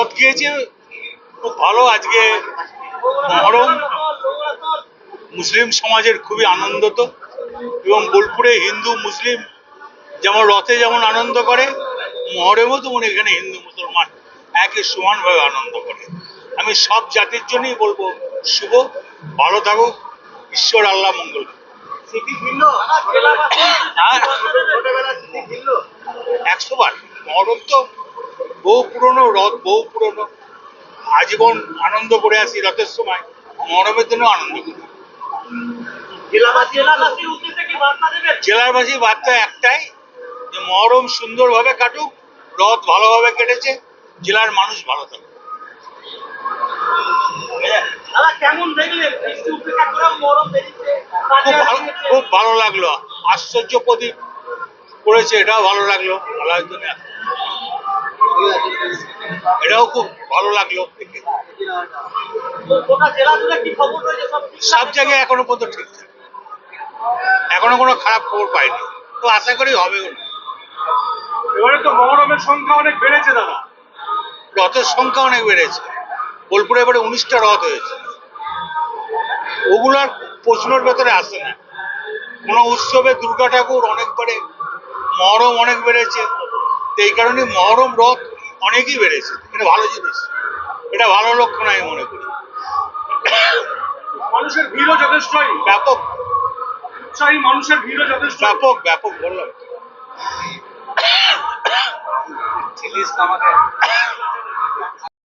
রথ গিয়েছে খুব ভালো আজকে মহরম। মুসলিম সমাজের খুবই আনন্দ তো। এবং বোলপুরে হিন্দু মুসলিম যেমন রথে যেমন আনন্দ করে মহরমেও তেমন এখানে হিন্দু মুসলমান একে সমানভাবে আনন্দ করে। আমি সব জাতির জন্যই বলব শুভ ভালো থাকুক ঈশ্বর আল্লাহ মঙ্গল হ্যাঁ। একশো বার। মহরম তো বহু পুরনো রথ, বহু পুরনো আজীবন আনন্দ করে আসি রথের সময়। মরমের জন্য আনন্দ করি। জেলাবাসী বার্তা একটাই যে মহরম সুন্দরভাবে কাটুক, রথ ভালোভাবে কেটেছে, জেলার মানুষ ভালো বেরিয়েছে খুব ভালো ভালো লাগল। আশ্চর্য প্রদীপ করেছে এটাও ভালো লাগল। আল্লাহর জন্য এটাও খুব ভালো লাগল। সব জায়গায় এখনও পর্যন্ত ঠিকঠাক এখনও কোনো খারাপ খবর পাইনি। তো আশা করি হবে এবারে তো মহরমের সংখ্যা অনেক বেড়েছে দাদা। রথের সংখ্যা অনেক বেড়েছে। বোলপুরে এবারে উনিশটা রথ হয়েছে। ওগুলার প্রশ্নের ভেতরে আসে না। কোনো উৎসবে দুর্গা ঠাকুর অনেকবারে মহরম অনেক বেড়েছে। তো এই কারণে মহরম রথ অনেকই বেড়েছে। এটা ভালো জিনিস। এটা ভালো লক্ষণ আমি মনে করি। মানুষের ভিড়ও যথেষ্ট ব্যাপক। উৎসাহী মানুষের ভিড়ও যথেষ্ট। ব্যাপক ব্যাপক বললাম। চিলিস আমাকে